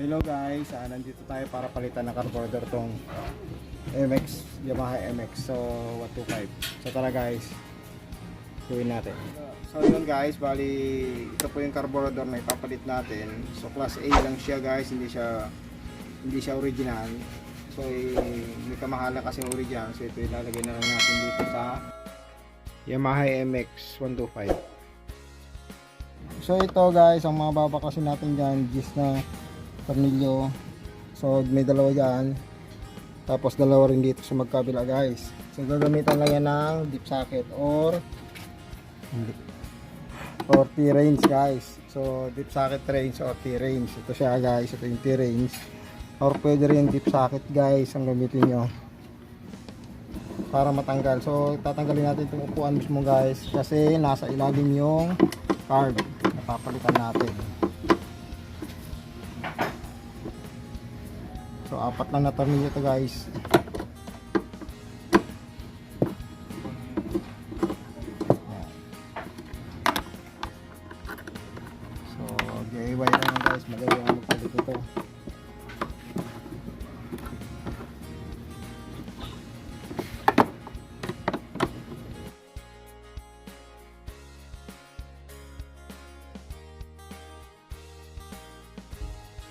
Hello guys, ah, nandito tayo para palitan ng carburetor tong MX, Yamaha MX. So, 125. So tara guys, gawin natin. So yun guys, bali ito po yung carburetor na ipapalit natin. So class A lang siya guys, hindi siya hindi siya original. So eh, may kamahalan kasi original. So ito ilalagay na lang natin dito sa Yamaha MX 125. So ito guys, ang mga babakasin natin dyan, gis na tornilyo. So may dalawa dyan. Tapos dalawa rin dito sa magkabila guys. So gagamitan lang yan ng deep socket or or T-range guys. So deep socket range or T-range. Ito siya guys. Ito yung T-range. Or pwede rin deep socket guys ang gamitin nyo. Para matanggal. So tatanggalin natin itong upuan mismo guys. Kasi nasa ilalim yung card. Napapalitan natin. Apat na tornilyo to guys. So DIY lang guys, madali ang magpalit ito.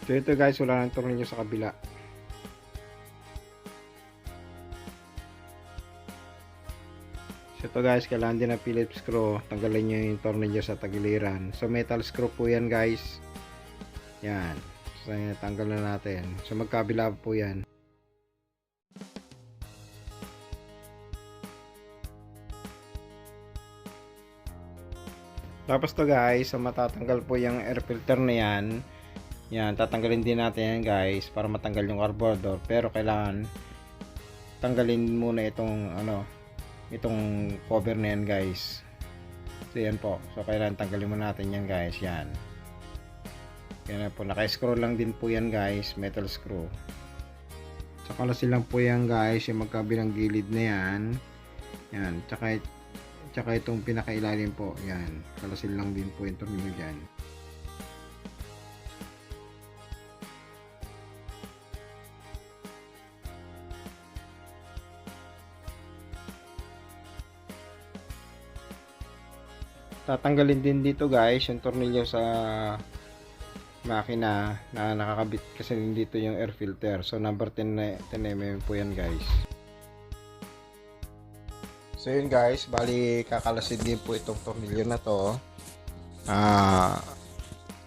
Ito guys, wala nang tornilyo sa kabila. So ito guys, kailangan din ng Phillips screw. Tanggalin nyo yung tornilyo sa tagiliran. So metal screw po yan guys. Yan. So tanggal na natin. So magkabila po yan. Tapos to guys, so matatanggal po yung air filter na yan. Yan, tatanggalin din natin yan guys para matanggal yung carburetor. Pero kailangan tanggalin muna itong ano, itong cover na yan guys. So yan po. So kailangan tanggalin muna natin yan guys. Yan. Yan po. Naka-screw lang din po yan guys. Metal screw. So kalasin lang po yan guys. Yung magkabilang gilid na yan. Yan. Tsaka, tsaka itong pinakailalim po. Yan. Kalasin lang din po yung tornilyo dyan. Tatanggalin din dito guys yung tornilyo sa makina na nakakabit kasi dito yung air filter. So number 10 na 10 mm po yan guys. So yun guys bali kakalasin din po itong tornilyo na to. Ah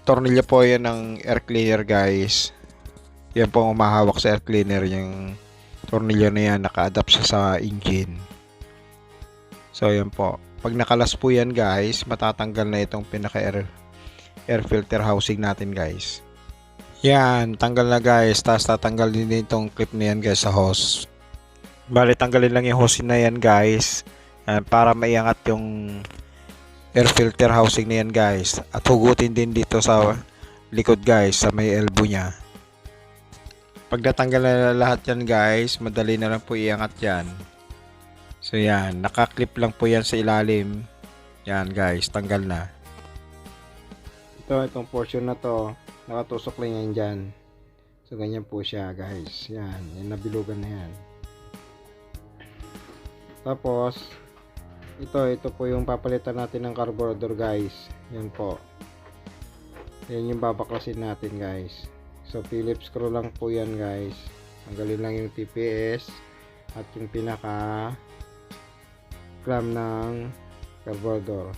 tornilyo po yan ng air cleaner guys. Yan po umahawak sa air cleaner yung tornilyo na yan naka-adapt siya sa engine. So yan po pag nakalas po yan guys, matatanggal na itong pinaka air, air filter housing natin guys. Yan, tanggal na guys. Tapos tatanggal din itong clip na yan guys sa hose. Bali, tanggalin lang yung hose na yan guys. Para maiangat yung air filter housing na yan guys. At hugutin din dito sa likod guys, sa may elbow niya. Pag natanggal na lahat yan guys, madali na lang po iangat yan. So yan, nakaklip lang po yan sa ilalim. Yan guys, tanggal na. Ito, itong portion na to, nakatusok lang yan dyan. So ganyan po siya guys. Yan, yung nabilugan na yan. Tapos, ito, ito po yung papalitan natin ng carburetor guys. Yan po. Yan yung babaklasin natin guys. So Phillips screw lang po yan guys. Tanggalin lang yung TPS at yung pinaka clamp ng carburetor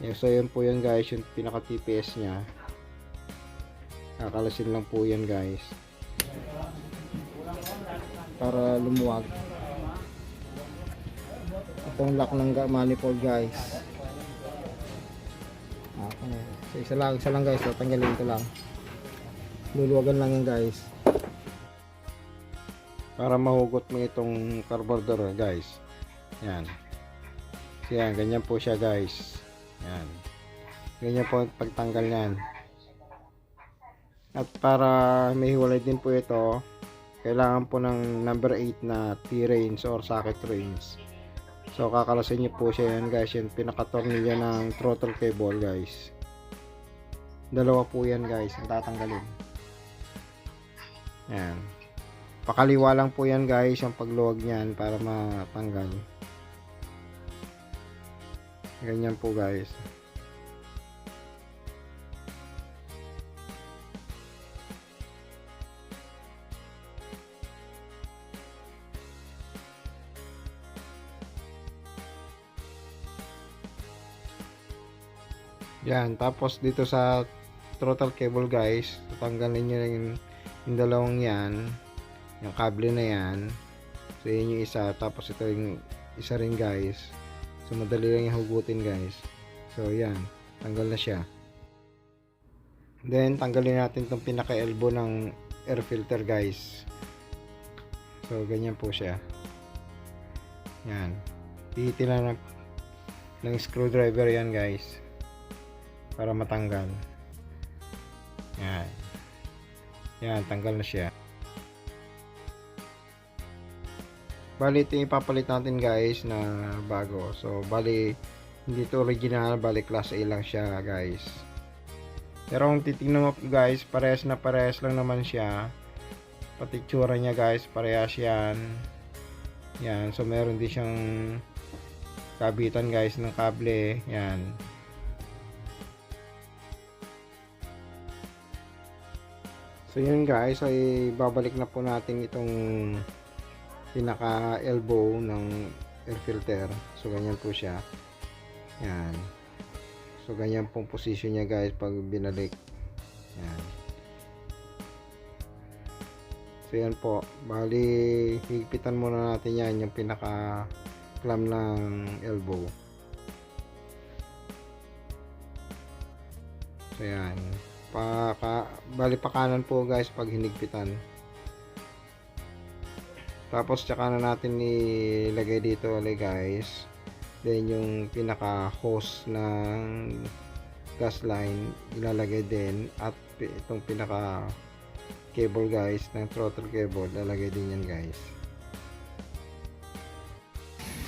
yeah, so yun po yan guys yung pinaka TPS nya kakalasin lang po yan guys. Para lumuwag. Itong lock ng manifold guys. Okay. so isa lang, isa lang guys. Tatanggalin ko lang. Luluwagan lang yan guys para mahugot mo itong carburetor guys. Yan. So yan ganyan po siya guys. Yan. Ganyan po ang pagtanggal yan at para may hiwalay din po ito kailangan po ng number 8 na T-range or socket range so kakalasin nyo po siya yan guys. Yung pinakatornilyo ng throttle cable guys. Dalawa po yan guys, ang tatanggalin. Yan. Pakaliwa lang po yan guys, ang pagluwag niyan para matanggal. Ganyan po guys. Yan, tapos dito sa throttle cable guys, tatanggalin nyo yung, yung dalawang yan, yung kable na yan. So yun yung isa, tapos ito yung isa rin guys. So madali lang yung hugutin guys. So yan, tanggal na siya. Then tanggalin natin tong pinaka elbow ng air filter guys. So ganyan po siya. Yan. Pihitin lang ng, ng screwdriver yan guys para matanggal yan yan tanggal na siya bali ito ipapalit natin guys na bago. So bali hindi ito original. Bali class A lang siya guys. Pero kung titignan mo guys parehas na parehas lang naman siya. Pati tsura niya guys parehas yan. Yan so meron din siyang kabitan guys ng kable. Yan. So yun guys, ay babalik na po natin itong pinaka elbow ng air filter. So ganyan po siya. Yan. So ganyan pong position niya guys pag binalik. Yan. So yan po. Bali, higpitan muna natin yan yung pinaka clamp ng elbow. So yan paka bali pa kanan po guys pag hinigpitan tapos tsaka na natin ilagay dito ulit guys. Then yung pinaka hose ng gas line ilalagay din. At itong pinaka cable guys ng throttle cable lalagay din yan guys.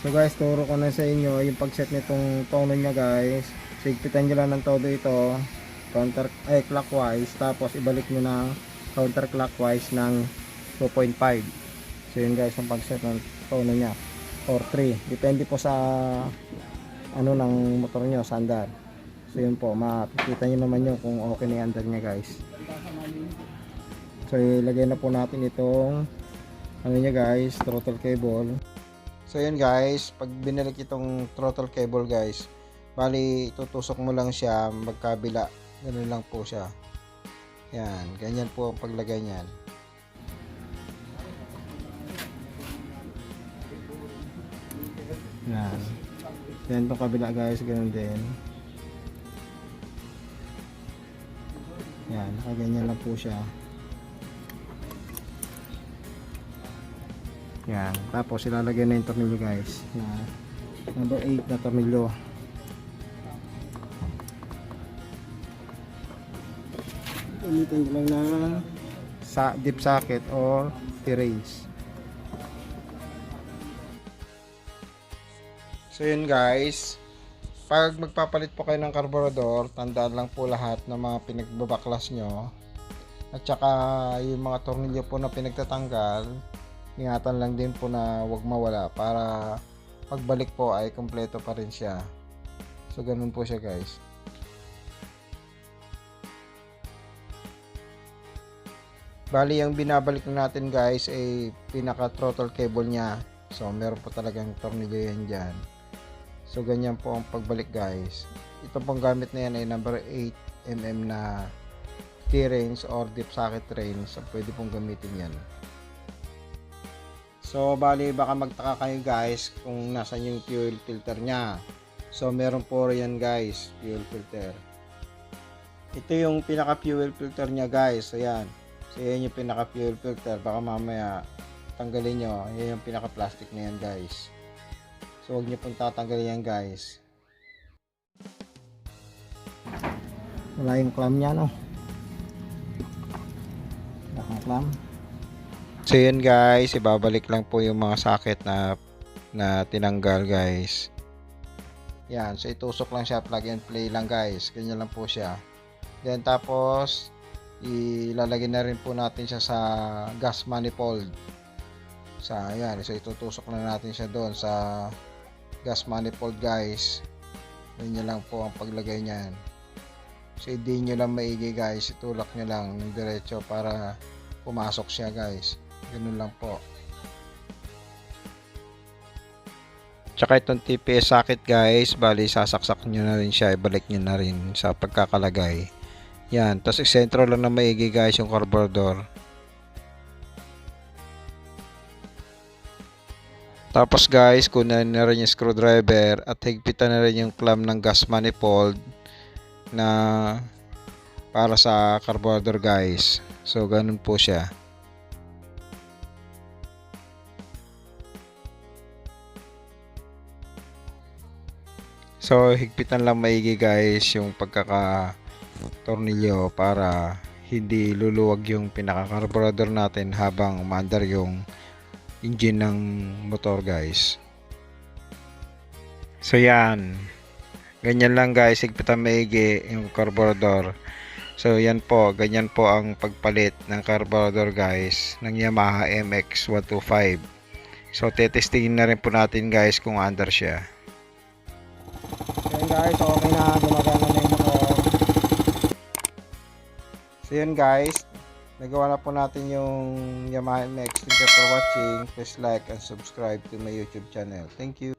So guys turo ko na sa inyo yung pag set nitong tono nya guys. Sigpitan nyo lang ng todo ito counter ay clockwise. Tapos ibalik nyo ng counterclockwise ng 2.5 so yun guys ang pag-set ng tono nya or 3 depende po sa ano ng motor nyo sandal. So yun po makikita nyo naman yun kung okay na yung nya guys. So ilagay na po natin itong ano nya guys throttle cable. So yun guys pag binalik itong throttle cable guys bali tutusok mo lang siya magkabila. Ganun lang po siya. Yan, ganyan po ang paglagay niyan. Yan. Yan itong kabila guys, ganun din. Yan, nakaganyan lang po siya. Yan, tapos ilalagay na yung tornilyo guys. Na number 8 na tornilyo. gamitin lang ng sa deep socket or T-race so yun guys pag magpapalit po kayo ng carburetor tandaan lang po lahat ng mga pinagbabaklas nyo at saka yung mga tornilyo po na pinagtatanggal ingatan lang din po na wag mawala para pagbalik po ay kompleto pa rin siya so ganun po siya guys Bali, ang binabalik natin guys ay pinaka throttle cable niya. So, meron po talagang tornilyo yan dyan. So, ganyan po ang pagbalik guys. Ito pong gamit na yan ay number 8mm na T-range or deep socket range. So, pwede pong gamitin yan. So, bali, baka magtaka kayo guys kung nasan yung fuel filter niya. So, meron po yan guys, fuel filter. Ito yung pinaka fuel filter niya guys. Ayan. So, yan yung pinaka fuel filter. Baka mamaya tanggalin nyo. Yan yung pinaka plastic na yan guys. So, huwag nyo pong tatanggalin yan guys. Wala yung clamp niya no. Wala kang clamp. So, yun guys. Ibabalik lang po yung mga socket na na tinanggal guys. Yan. So, itusok lang siya. Plug and play lang guys. Ganyan lang po siya. Then tapos ilalagay na rin po natin siya sa gas manifold. Sa ayan, so itutusok na natin siya doon sa gas manifold guys. Ganyan lang po ang paglagay niyan. So hindi nyo lang maigi guys, itulak nyo lang ng diretso para pumasok siya guys. Ganun lang po. Tsaka itong TPS socket guys, bali sasaksak nyo na rin siya, ibalik nyo na rin sa pagkakalagay. Yan, tapos isentro lang na maigi guys yung carburetor. Tapos guys, kunan na rin yung screwdriver at higpitan na rin yung clamp ng gas manifold na para sa carburetor guys. So ganun po siya. So higpitan lang maigi guys yung pagkaka tornilyo para hindi luluwag yung pinaka-carburetor natin habang umaandar yung engine ng motor guys. So yan. Ganyan lang guys, higpitan maigi yung carburetor. So yan po, ganyan po ang pagpalit ng carburetor guys ng Yamaha MX125. So tetestingin na rin po natin guys kung under siya. Yan guys, okay na gumagana na yung motor. So yun guys, nagawa na po natin yung Yamaha MX. Thank you for watching. Please like and subscribe to my YouTube channel. Thank you.